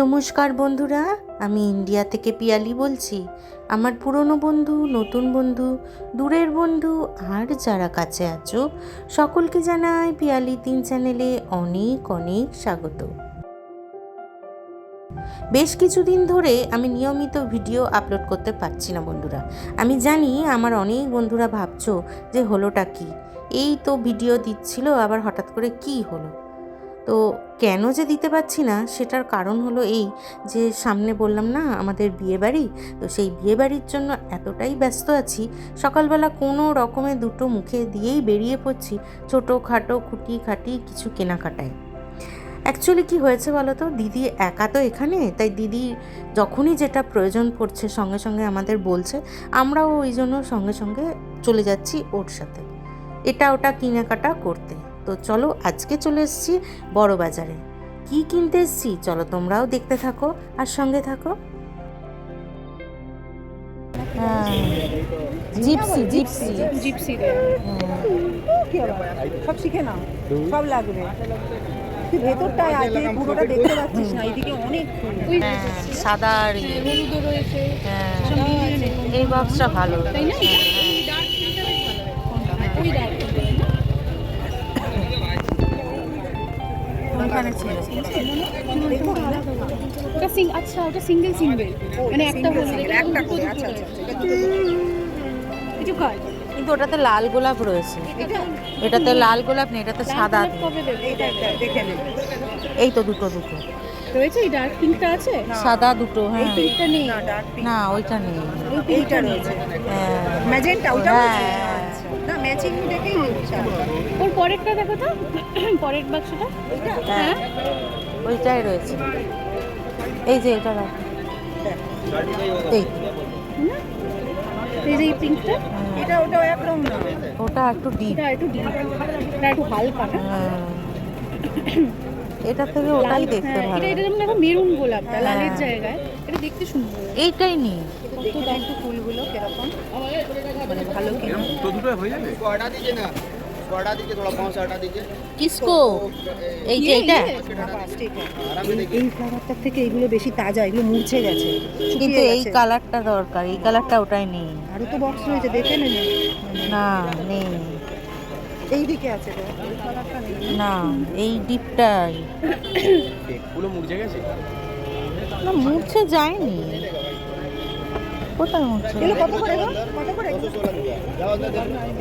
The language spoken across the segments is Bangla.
নমস্কার বন্ধুরা, আমি ইন্ডিয়া থেকে পিয়ালি বলছি। আমার পুরনো বন্ধু, নতুন বন্ধু, দূরের বন্ধু, আর যারা কাছে আছো, সকলকে জানাই পিয়ালি তিন চ্যানেলে অনেক অনেক স্বাগত। বেশ কিছুদিন ধরে আমি নিয়মিত ভিডিও আপলোড করতে পারছি না বন্ধুরা। আমি জানি আমার অনেক বন্ধুরা ভাবছ যে হলোটা কি। এই তো ভিডিও দিচ্ছিল, আবার হঠাৎ করে কি হলো? তো কেন যে দিতে পারছি না সেটার কারণ হলো এই যে সামনে বললাম না আমাদের বিয়েবাড়ি, তো সেই বিয়েবাড়ির জন্য এতটাই ব্যস্ত আছি। সকালবেলা কোনো রকমে দুটো মুখে দিয়েই বেরিয়ে পড়ছি ছোটো খাটো খুঁটি খাটি কিছু কেনাকাটায়। অ্যাকচুয়ালি কি হয়েছে বলো তো দিদি একা তো এখানে, তাই দিদি যখনই যেটা প্রয়োজন পড়ছে সঙ্গে সঙ্গে আমাদের বলছে, আমরাও ওই জন্য সঙ্গে সঙ্গে চলে যাচ্ছি ওর সাথে। এটা ওটা কেনাকাটা করতে। তো চলো আজকে চলে এসেছি বড় বাজারে। কি কিনতে এসেছি? চলো তোমরাও দেখতে থাকো আর সঙ্গে থাকো। Gypsy gypsy. জিপসি রে। সব শিখে নাও সব লাগবে। তুই ভেতরটায় আছে পুরোটা দেখতে পাচ্ছিস না এদিকে অনেক হ্যাঁ, সাদা আর ইয়ে। রয়েছে। হ্যাঁ, নে। এই বক্সটা ভালো। তাই না? কোনখানে ছিল। ওটা সিং আচ্ছা ওটা সিঙ্গেল সিঙ্গেল মানে একটা একটা আচ্ছা আচ্ছা এটা দুটো দুটো। কিছু কাজ কিন্তু ওটাতে লাল গোলাপ রয়েছে। এটাতে লাল গোলাপ নেই এটাতে সাদা এই তো দুটো দুটো। রয়েছে? এই ডার্ক পিঙ্কটা আছে? সাদা দুটো এই হ্যাঁ পিঙ্কটা নেই। না ডার্ক পিঙ্ক না ওইটা নেই। এইটা রয়েছে। হ্যাঁ। ম্যাজেন্টা ওটা হ্যাঁ। ওর পরেরটা দেখো তো। পরের বাক্সটা। হ্যাঁ। ওইটাই রয়েছে। এই যে এটা রাখো। এই? এই যে এই পিঙ্কটা। হ্যাঁ, এটা ওটা একদম না। ওটা একটু ডিপ এটা একটু ডিপ এটা একটু হালকা। না এটা থেকে ওটাই দেখতে হ্যাঁ, ভালো। এটা যেমন দেখো মেরুন গোলাপ লালের জায়গায় এটা দেখতে সুন্দর। এইটাই নেই। তো দেখো ফুলগুলো কীরকম? মানে ভালো কি? তো দুটো হয়ে যাবে। অর্ডা দিয়ে না? কিসকো? এই যে এটা এই ফ্লাওয়ারটা থেকে এগুলো বেশি তাজা এগুলো মূর্ছে গেছে কিন্তু এই কালারটা দরকার এই কালারটা ওটাই নেই। আরও তো বক্স রয়েছে দেখে নেন না নেই। এই না এই ডিপটাই। পুরো মুড়ছে গেছে? না মুড়ছে যায়নি। কোথায় মুড়ছে কত করে কত করে?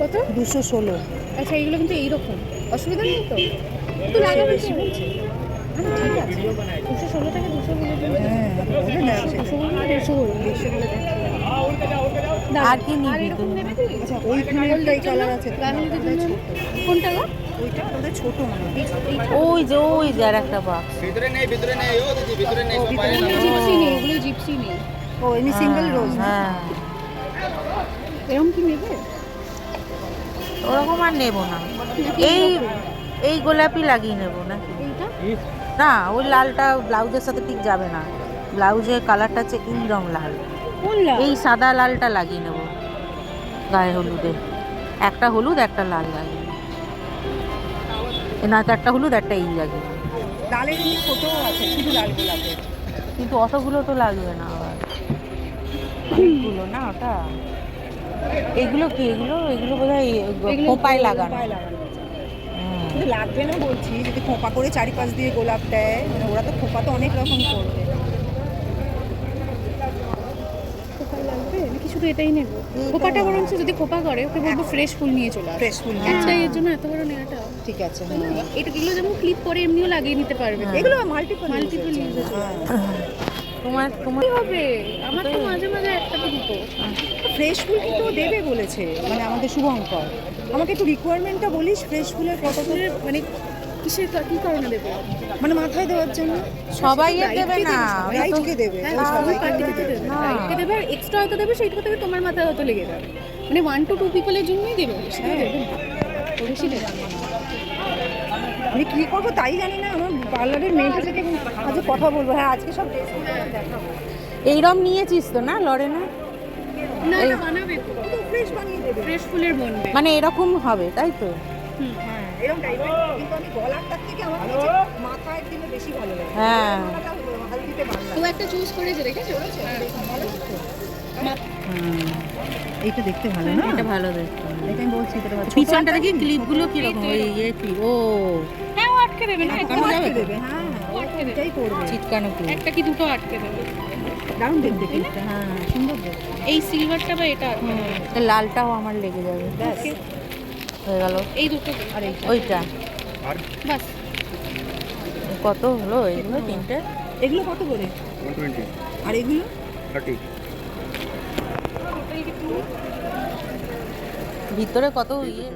কত দুশো ষোলো। আচ্ছা এইগুলো কিন্তু এইরকম। অসুবিধা নেই তো? একটু লাগাবে আচ্ছা, ঠিক আছে। হ্যাঁ, দুশো ষোলো থেকে দুশো হ্যাঁ, দুশো হ্যাঁ, দুশো আর কি নিবি? আচ্ছা, কোনটা ওইটা ছোট ওই যে ওই যে আর একটা বাক্স ভিতরে নেই ভিতরে নেই। ও দিদি ভিতরে নেই জিপসি নেই। ওগুলো জিপসি নেই ও এমনি সিঙ্গেল রোজ হ্যাঁ। এরকম কি নেবে? ওরকম আর নেব না। এই এই গোলাপি লাগিয়ে নেব নাকি না ওই লালটা ব্লাউজের সাথে ঠিক যাবে না। ব্লাউজের কালারটা হচ্ছে ইংরং লাল। এই সাদা লালটা লাগিয়ে নেব। গায়ে হলুদে একটা হলুদ একটা লাল লাগিয়ে না একটা হলুদ একটা এই লাগিয়ে লালের ছোটও আছে শুধু লাল গোলাপের কিন্তু অতগুলো তো লাগবে না আবার অনেকগুলো না ওটা। এগুলো কি? এগুলো এগুলো বোধ হয় খোপায় লাগানো। লাগবে না বলছি যদি খোপা করে চারিপাশ দিয়ে গোলাপ দেয় মানে ওরা তো খোপা তো অনেক রকম করবে। লাগবে নাকি শুধু এটাই নেব। খোপাটা বরঞ্চ যদি খোপা করে ওকে বলব ফ্রেশ ফুল নিয়ে চলে ফ্রেশ ফুল একটা এর জন্য এত বড় নেওয়াটা ঠিক আছে এটা এগুলো যেমন ক্লিপ করে এমনিও লাগিয়ে নিতে পারবে। এগুলো মাল্টিপল মাল্টিপল ইউজ তোমার তোমার হবে? আমার তো মাঝে মাঝে একটা তো দুটো। ফ্রেশ ফুল কিন্তু দেবে বলেছে মানে আমাদের শুভঙ্কর। আমাকে একটু রিকোয়ারমেন্টটা বলিস ফ্রেশ ফুলের কত মানে কিসের কি কারণে দেবো? মানে মাথায় দেওয়ার জন্য? সবাই এর দেবে না রাইটকে দেবে? হ্যাঁ সবাই রাইটকে দেবে আর এক্সট্রা হয়তো দেবে সেইটা দেবে তোমার মাথায় হয়তো লেগে যাবে। মানে ওয়ান টু টু পিপলের জন্যই দেবে হ্যাঁ। দেবে বেশি দেবে আমি কি করব তাই জানি না আমার পার্লারের মেয়েটার সাথে আজকে কথা বলব। হ্যাঁ আজকে সব দেখাবো। এইরম নিয়েছিস তো না লরেনা? না না বানাবে ফ্রেশ বানিয়ে দেবে। ফ্রেশ ফুলের বনবে মানে এরকম হবে তাই তো? হুম। হ্যাঁ এরকম টাইপের কিন্তু আমি গলারটার থেকে আমার কাছে মাথায় দিলে বেশি ভালো লাগে। হ্যাঁ। গলাটা হালদিতে ভালো লাগে। একটা চুজ করেছে দেখেছ? এইটা দেখতে ভালো না? এটা ভালো দেখতে। এটা আমি বলছি এটা ভালো। পিছনটা দেখি ক্লিপগুলো কীরকম? ওই ইয়ে ক্লিপ ও। হ্যাঁ আটকে দেবে না? ও আটকে দেবে হ্যাঁ হ্যাঁ, ও এটাই করবে চিটকানো ক্লিপ। একটা কি দুটো আটকে দেবে? দারুণ দেখতে হ্যাঁ সুন্দর এই সিলভারটা বা এটা? লালটাও আমার লেগে যাবে। ব্যাস। হয়ে গেল। এই দুটো আর ওইটা। বাস। কত হলো? এগুলো তিনটে? এগুলো কত করে? আর এগুলো? থার্টি ভিতরে কত ইয়ে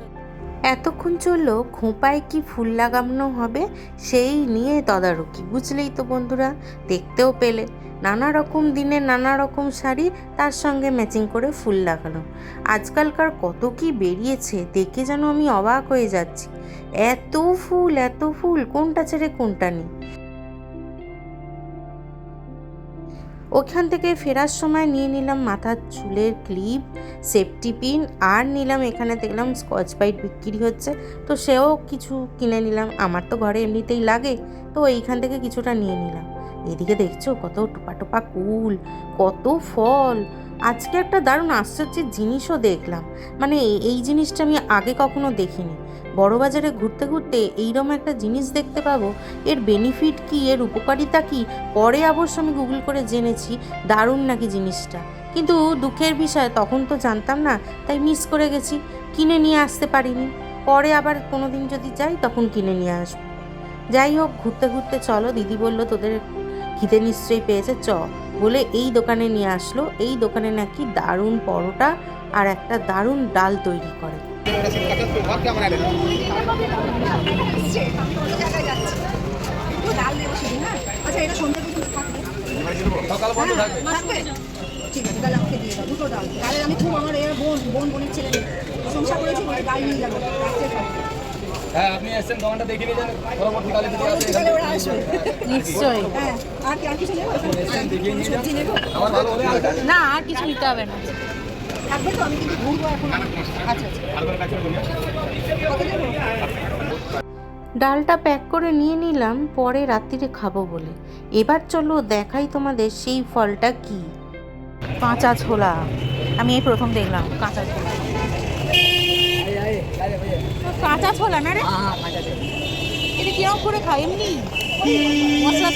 এতক্ষণ চলল খোঁপায় কি ফুল লাগানো হবে সেই নিয়ে তদারকি। বুঝলেই তো বন্ধুরা, দেখতেও পেলে। নানা রকম দিনে নানা রকম শাড়ি তার সঙ্গে ম্যাচিং করে ফুল লাগানো আজকালকার কত কি বেরিয়েছে দেখে যেন আমি অবাক হয়ে যাচ্ছি। এত ফুল এত ফুল, কোনটা ছেড়ে কোনটা নেই? ওখান থেকে ফেরার সময় নিয়ে নিলাম মাথার চুলের ক্লিপ সেফটি পিন আর নিলাম এখানে দেখলাম স্কচ বাইট বিক্রি হচ্ছে। তো সেও কিছু কিনে নিলাম। আমার তো ঘরে এমনিতেই লাগে। তো এইখান থেকে কিছুটা নিয়ে নিলাম। এদিকে দেখছ কত টোপা টোপা কুল, কত ফল। আজকে একটা দারুণ আশ্চর্যের জিনিসও দেখলাম। মানে এই- জিনিসটা আমি আগে কখনো দেখিনি। বড় বাজারে ঘুরতে ঘুরতে এইরকম একটা জিনিস দেখতে পাবো, এর বেনিফিট কি, এর উপকারিতা কি, পরে অবশ্য আমি গুগল করে জেনেছি, দারুণ নাকি জিনিসটা। কিন্তু দুঃখের বিষয়, তখন তো জানতাম না, তাই মিস করে গেছি। কিনে নিয়ে আসতে পারিনি। পরে আবার কোনো দিন যদি যাই, তখন কিনে নিয়ে আসব। যাই হোক, ঘুরতে ঘুরতে চলো, দিদি বলল, তোদের খিদে নিশ্চয়ই পেয়েছে, চ। বলে এই দোকানে নিয়ে আসলো এই দোকানে নাকি দারুণ পরোটা আর একটা দারুণ ডাল তৈরি করে ঠিক আছে তাহলে আমাকে দিয়ে দাও দুটো ডাল আমি খুব আমার বোন বোন বোনের ছেলে প্রশংসা করেছি ডাল নিয়ে যাব। হ্যাঁ আপনি এসেছেন দোকানটা দেখে নিয়ে যান। পরবর্তীকালে যদি আসে পরবর্তীকালে ওরা আসবে নিশ্চয়ই। হ্যাঁ আর কি আর কিছু নেব? সবজি নেব? আমার ভালো না আর কিছু নিতে হবে না। থাকবে তো আমি কিন্তু ঘুরবো এখন। আচ্ছা আচ্ছা। ডালটা প্যাক করে নিয়ে নিলাম পরে রাত্রিরে খাব বলে। এবার চলো দেখাই তোমাদের সেই ফলটা কি। কাঁচা ছোলা। আমি এই প্রথম দেখলাম কাঁচা ছোলা। কাঁচা ছোলা না রে? এটা করে খাও এমনি? মশলা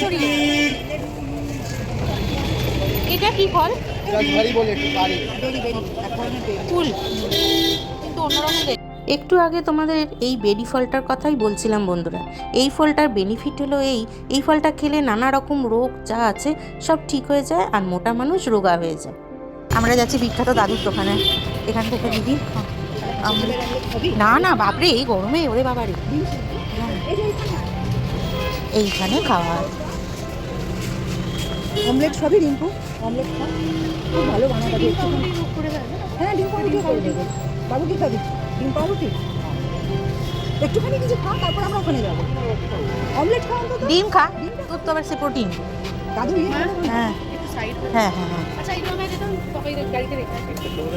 এটা কি ফল? কিন্তু একটু আগে তোমাদের এই বেডি ফলটার কথাই বলছিলাম বন্ধুরা। এই ফলটার বেনিফিট হলো এই এই ফলটা খেলে নানা রকম রোগ যা আছে সব ঠিক হয়ে যায় আর মোটা মানুষ রোগা হয়ে যায়। আমরা যাচ্ছি বিখ্যাত দাদুর দোকানে। এখান থেকে দিদি। না না বাপরে এই গরমে ওরে বাবারে। এইখানে খাওয়া। অমলেট সবই রিঙ্কু অমলেট খা। খুব ভালো বানাবে হ্যাঁ ডিম পাউরুটিও করে দেবো বাবু কি খাবি? ডিম পাউরুটি? একটুখানি কিছু খা তারপর আমরা ওখানে যাব। অমলেট খাওয়া ডিম খা তোর তো আবার সে প্রোটিন। দাদু হ্যাঁ। হ্যাঁ হ্যাঁ হ্যাঁ।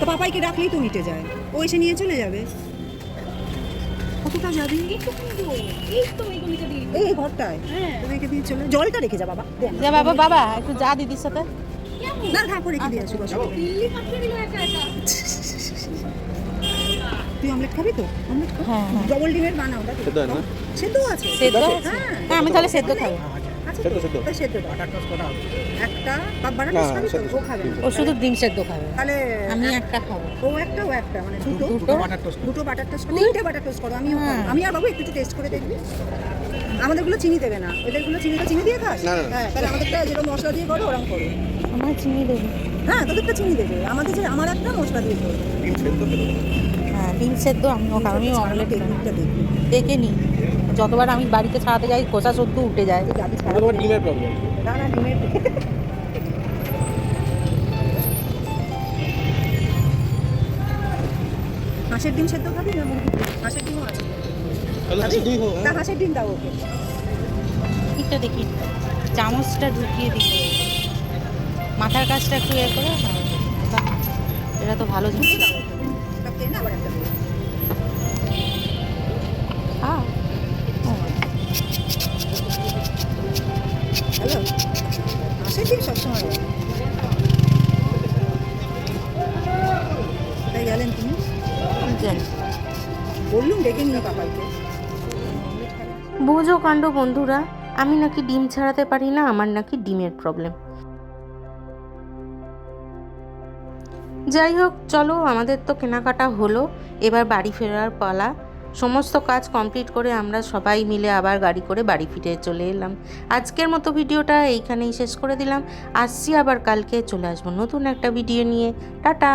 তো পাপাইকে ডাকলেই তো মিটে যায়। ও এসে নিয়ে চলে যাবে। কতটা যাবি? এই ঘরটায়? রেখে দিয়ে চলে জলটা রেখে যা বাবা। যা বাবা বাবা একটু যা দিদির সাথে। না রেখে দিয়ে আসি তুই অমলেট খাবি তো? অমলেট হ্যাঁ ডবল ডিমের বানাও সেদ্ধ না? সেদ্ধ আছে। সেদ্ধ? হ্যাঁ। হ্যাঁ আমি তাহলে সেদ্ধ খাব। আচ্ছা সেদ্ধ, সেদ্ধ। তাই একটা বানানো তো ও খাবে ও শুধু ডিম সেদ্ধ খাবে। তাহলে আমি একটা খাব। ও একটা ও একটা মানে দুটো? দুটো দুটো বাটার টোস্ট তিনটে বাটার টোস্ট করো হ্যাঁ। আমি আর বাবু একটু টেস্ট করে দেখবি। আমাদেরগুলো চিনি দেবে না। এদেরগুলো চিনিটা চিনি দিয়ে খাস। হ্যাঁ তাহলে আমাদেরটা যেরকম মশলা দিয়ে করো ওরকম করো। আমার চিনি দেবে। হ্যাঁ তোদেরটা চিনি দেবে। আমাদের যে আমার একটা মশলা দিয়ে করো। হ্যাঁ ডিম সেদ্ধ আমিও আমি দেখবি। দেখে নি। যতবার আমি বাড়িতে ছাড়াতে যাই খোসা সদ্য উঠে যায়। না না ডিমের হাঁসের ডিম সেদ্ধ খাবি না হাঁসের ডিমও আছে। হাঁসের ডিম দাও ওকে। ঠিকটা দেখি। চামচটা ঢুকিয়ে দিই। মাথার কাজটা একটু ইয়ে করে হ্যাঁ, এটা তো ভালো জিনিস। হ্যাঁ। ও, হ্যালো ঠিক সবসময়। তাই গেলেন তুমি জানি বললুম ডেকে নিয়ে পাপাইকে বোঝো কাণ্ড বন্ধুরা আমি নাকি ডিম ছাড়াতে পারি না আমার নাকি ডিমের প্রবলেম যাই হোক চলো আমাদের তো কেনাকাটা হলো এবার বাড়ি ফেরার পালা। সমস্ত কাজ কমপ্লিট করে আমরা সবাই মিলে আবার গাড়ি করে বাড়ি ফিরে চলে এলাম। আজকের মতো ভিডিওটা এইখানেই শেষ করে দিলাম। আসছি আবার কালকে চলে আসব নতুন একটা ভিডিও নিয়ে। টাটা!